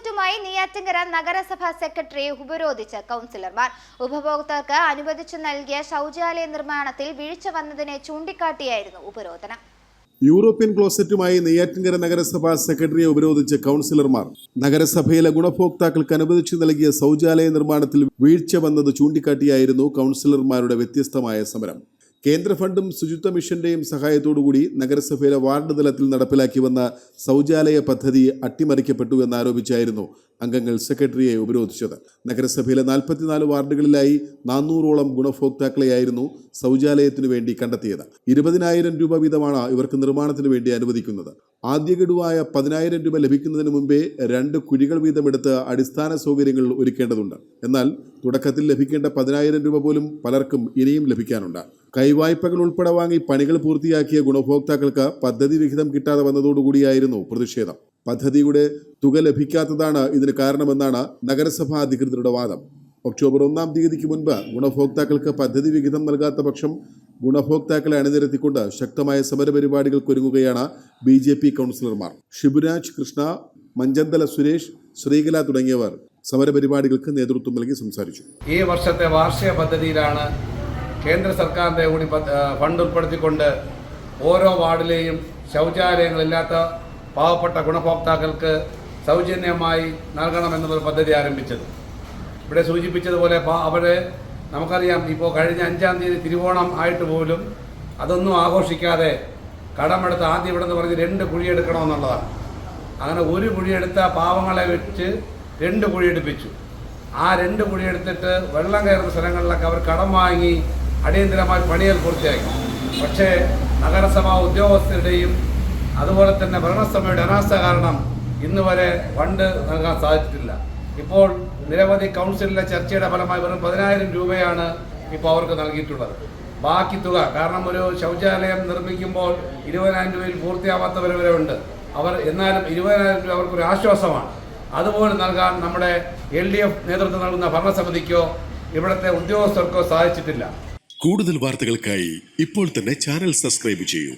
ക്ലോസറ്റുമായി നെയ്യാറ്റിങ്കര നഗരസഭാ സെക്രട്ടറി ഉപരോധിച്ച് കൗൺസിലർമാർ. ഉപഭോക്താർക്ക് അനുവദിച്ചു നൽകിയ ശൗചാലയ നിർമ്മാണത്തിൽ വീഴ്ച വന്നതിനെ ചൂണ്ടിക്കാട്ടിയായിരുന്നു ഉപരോധനം. യൂറോപ്യൻ ക്ലോസറ്റുമായി നെയ്യാറ്റിൻകര നഗരസഭാ സെക്രട്ടറിയെ ഉപരോധിച്ച് കൗൺസിലർമാർ. നഗരസഭയിലെ ഗുണഭോക്താക്കൾക്ക് അനുവദിച്ചു നൽകിയ ശൗചാലയ നിർമ്മാണത്തിൽ വീഴ്ച വന്നത് ചൂണ്ടിക്കാട്ടിയായിരുന്നു കൗൺസിലർമാരുടെ വ്യത്യസ്തമായ സമരം. കേന്ദ്ര ഫണ്ടും ശുചിത്വ മിഷന്റെയും സഹായത്തോടുകൂടി നഗരസഭയിലെ വാർഡ് തലത്തിൽ നടപ്പിലാക്കി വന്ന ശൗചാലയ പദ്ധതി അട്ടിമറിക്കപ്പെട്ടു എന്നാരോപിച്ചായിരുന്നു അംഗങ്ങൾ സെക്രട്ടറിയെ ഉപരോധിച്ചത്. നഗരസഭയിലെ നാൽപ്പത്തിനാല് വാർഡുകളിലായി നാനൂറോളം ഗുണഭോക്താക്കളെയായിരുന്നു ശൗചാലയത്തിനു വേണ്ടി കണ്ടെത്തിയത്. ഇരുപതിനായിരം രൂപ വീതമാണ് ഇവർക്ക് നിർമ്മാണത്തിന് വേണ്ടി അനുവദിക്കുന്നത്. ആദ്യ ഗഡുവായ പതിനായിരം രൂപ ലഭിക്കുന്നതിന് മുമ്പേ രണ്ട് കുഴികൾ വീതമെടുത്ത് അടിസ്ഥാന സൗകര്യങ്ങൾ ഒരുക്കേണ്ടതുണ്ട്. എന്നാൽ തുടക്കത്തിൽ ലഭിക്കേണ്ട പതിനായിരം രൂപ പോലും പലർക്കും ഇനിയും ലഭിക്കാനുണ്ട്. കൈവായ്പകൾ ഉൾപ്പെടെ വാങ്ങി പണികൾ പൂർത്തിയാക്കിയ ഗുണഭോക്താക്കൾക്ക് പദ്ധതി വിഹിതം കിട്ടാതെ വന്നതോടുകൂടിയായിരുന്നു പ്രതിഷേധം. പദ്ധതിയുടെ തുക ലഭിക്കാത്തതാണ് ഇതിന് കാരണമെന്നാണ് നഗരസഭാ അധികൃതരുടെ വാദം. ഒക്ടോബർ ഒന്നാം തീയതിക്ക് മുൻപ് ഗുണഭോക്താക്കൾക്ക് പദ്ധതി വിഹിതം നൽകാത്ത പക്ഷം ഗുണഭോക്താക്കളെ അണിനിരത്തിക്കൊണ്ട് ശക്തമായ സമരപരിപാടികൾക്കൊരുങ്ങുകയാണ് ബി ജെ പി കൗൺസിലർമാർ. ഷിബുരാജ് കൃഷ്ണ മഞ്ചന്തല സുരേഷ് ശ്രീകല തുടങ്ങിയവർ സമരപരിപാടികൾക്ക് നേതൃത്വം നൽകി സംസാരിച്ചു. ഈ വർഷത്തെ വാർഷിക പദ്ധതിയിലാണ് കേന്ദ്ര സർക്കാരിന്റെ കൂടി ഫണ്ട് ഉൾപ്പെടുത്തിക്കൊണ്ട് ഓരോ വാർഡിലെയും ശൗചാലയങ്ങളില്ലാത്ത പാവപ്പെട്ട ഗുണഭോക്താക്കൾക്ക് സൗജന്യമായി നൽകണമെന്നൊരു പദ്ധതി ആരംഭിച്ചത്. ഇവിടെ സൂചിപ്പിച്ചതുപോലെ അവരെ നമുക്കറിയാം ഇപ്പോൾ കഴിഞ്ഞ അഞ്ചാം തീയതി തിരുവോണം ആയിട്ട് പോലും അതൊന്നും ആഘോഷിക്കാതെ കടമെടുത്ത് ആദ്യം ഇവിടെ നിന്ന് പറഞ്ഞ് രണ്ട് കുഴിയെടുക്കണമെന്നുള്ളതാണ് അങ്ങനെ ഒരു കുഴിയെടുത്ത പാവങ്ങളെ വെച്ച് രണ്ട് കുഴിയെടുപ്പിച്ചു. ആ രണ്ട് കുഴിയെടുത്തിട്ട് വെള്ളം കയറുന്ന സ്ഥലങ്ങളിലൊക്കെ അവർ കടം വാങ്ങി അടിയന്തരമായി പണികൾ പൂർത്തിയാക്കി. പക്ഷേ നഗരസഭാ ഉദ്യോഗസ്ഥരുടെയും അതുപോലെ തന്നെ ഭരണസമയുടെ അനാസ്ഥ കാരണം ഇന്ന് വരെ ഫണ്ട് നൽകാൻ സാധിച്ചിട്ടില്ല. ഇപ്പോൾ നിരവധി കൗൺസിലിലെ ചർച്ചയുടെ ഫലമായി വെറും പതിനായിരം രൂപയാണ് ഇപ്പോൾ അവർക്ക് നൽകിയിട്ടുള്ളത്. ബാക്കി തുക കാരണം ഒരു ശൗചാലയം നിർമ്മിക്കുമ്പോൾ ഇരുപതിനായിരം രൂപയിൽ പൂർത്തിയാവാത്തവർ വരെ ഉണ്ട്. അവർ എന്നാലും ഇരുപതിനായിരം രൂപ അവർക്കൊരു ആശ്വാസമാണ്. അതുപോലെ നൽകാൻ നമ്മുടെ എൽ ഡി എഫ് നേതൃത്വം നൽകുന്ന ഭരണസമിതിക്കോ ഇവിടുത്തെ ഉദ്യോഗസ്ഥർക്കോ സാധിച്ചിട്ടില്ല. കൂടുതൽ വാർത്തകൾക്കായി ഇപ്പോൾ തന്നെ ചാനൽ സബ്സ്ക്രൈബ് ചെയ്യൂ.